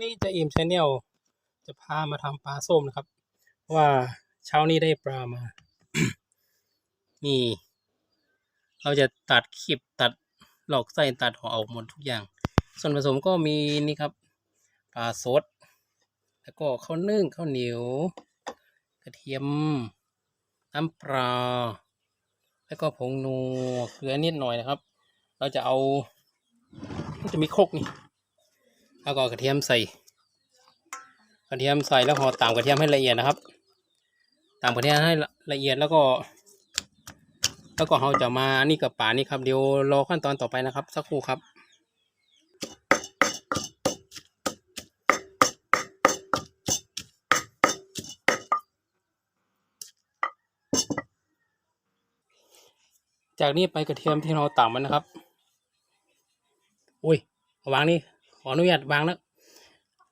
วันนี้จะอิ่มชแนลจะพามาทำปลาส้มนะครับ ว่าเช้านี้ได้ปลามา นี่ เราจะตัดคลิปตัดหลอกไส้ตัดหัวออกหมดทุกอย่าง ส่วนผสมก็มีนี่ครับปลาสด แล้วก็ข้าวนึ่งข้าวเหนียว กระเทียม น้ำปลาแล้วก็ผงนัวเกลือนิดหน่อยนะครับ เราจะเอาจะมีโคกนี่ แล้วก็กระเทียมใส่ กระเทียมใส่แล้วห่อตามกระเทียมให้ละเอียดนะครับ ตามกระเทียมให้ละเอียดแล้วก็ แล้วก็เราจะมานี่กับป่านี่ครับเดี๋ยวรอขั้นตอนต่อไปนะครับ สักครู่ครับจากนี้ไปกระเทียมที่เราตำมันนะครับ อุ้ย วางนี่ ขออนุญาตวางนะ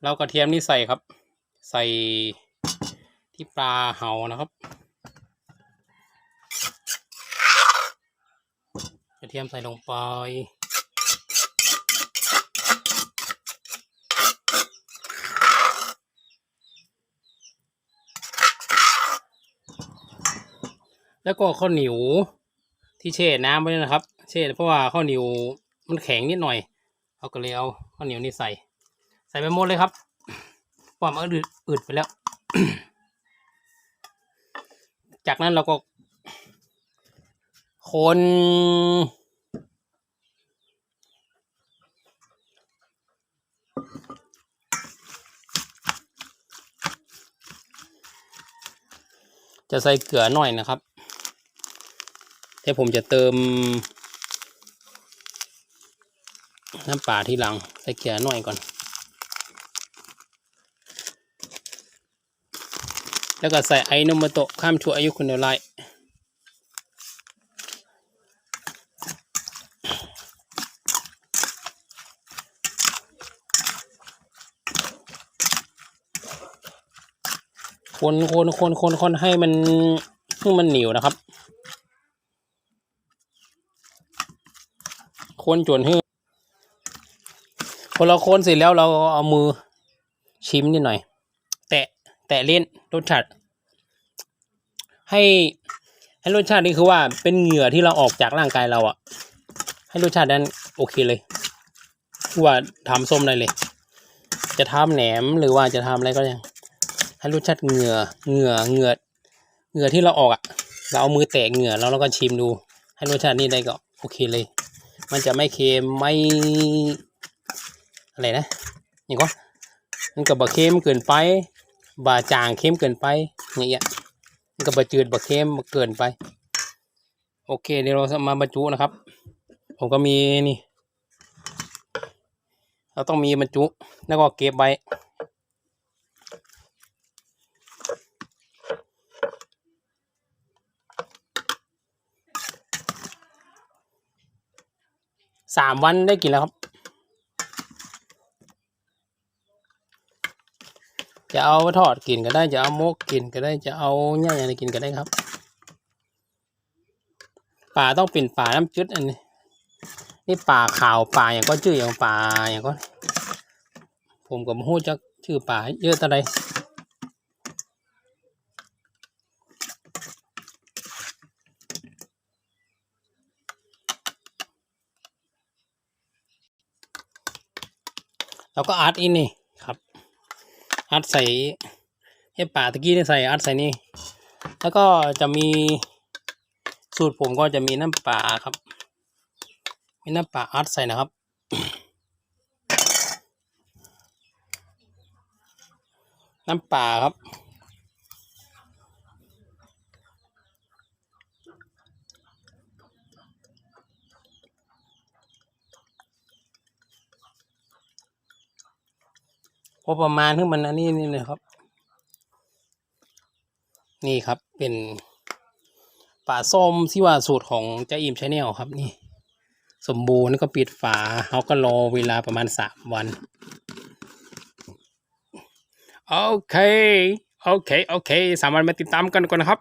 เรากระเทียมนี่ใส่ครับ ใส่ที่ปลาเห่านะครับกระเทียมใส่ลงไปแล้วก็ข้าวเหนียวที่แช่น้ำไว้นะครับแช่เพราะว่าข้าวเหนียวมันแข็งนิดหน่อย เราก็เลยเอาข้าวเหนียวนี่ใส่ ใส่ไปหมดเลยครับเพราะมันอืดอืดไปแล้ว จากนั้นเราก็ คน จะใส่เกลือหน่อยนะครับแต่ผมจะเติม น้ำปลาที่หลังใส่เกลือหน่อยก่อน แล้วก็ใส่ไอโนมโตะข้ามชั่วอายุคุณเดลไลคนคนคนคนคนให้มันให้มันเหนียวนะครับ คนจนให้ คนเราคนเสร็จแล้วเราเอามือชิมนิดหน่อย แตะแตะเล่นรสชาติให้ให้รสชาตินี่คือว่าเป็นเหงื่อที่เราออกจากร่างกายเราอะให้รสชาตินั้นโอเคเลยว่าทำส้มได้เลย จะทำแหนมหรือว่าจะทำอะไรก็ยังให้รสชาติเหงื่อเหงื่อเหงื่อเหงื่อที่เราออกอะเราเอามือแตะเหงื่อแล้วเราก็ชิมดู ให้รสชาตินี้ได้ก็โอเคเลย มันจะไม่เค็มไม่ อะไรนะอย่างก็มันกับบะเค็มเกินไปบะจางเค็มเกินไปอย่างเงี้ยมันกับบะจืดบะเค็มเกินไป โอเคเดี๋ยวเรามาบรรจุนะครับ ผมก็มีนี่ เราต้องมีบรรจุแล้วก็เก็บไว้สามวันได้กินแล้วครับ จะเอาทอดกินก็ได้จะเอาโมกกินก็ได้จะเอาย่างอะไรกินก็ได้ครับป่าต้องเป็นป่าน้ำจืดอันนี้ นี่ป่าขาวป่าอย่างก็ชื่ออย่างป่าอย่างก็ ผมก็ไม่รู้จักชื่อป่าเยอะเท่าไรเราก็อัดอินนี่ อัดใส่ไอ้ป่าตะกี้ได้ใส่อัดใส่นี่ แล้วก็จะมีสูตรผมก็จะมีน้ำป่าครับ มีน้ำป่าอัดใส่นะครับ น้ำป่าครับ พอประมาณที่มันอันนี้นี่เลยครับ นี่ครับเป็นป่าส้มที่ว่าสูตรของเจ้าอิมชาแนลครับนี่ สมบูรณ์ก็ปิดฝาเขาก็รอเวลาประมาณสามวัน โอเค โอเค โอเค สามวันมาติดตามกันก่อนนะครับ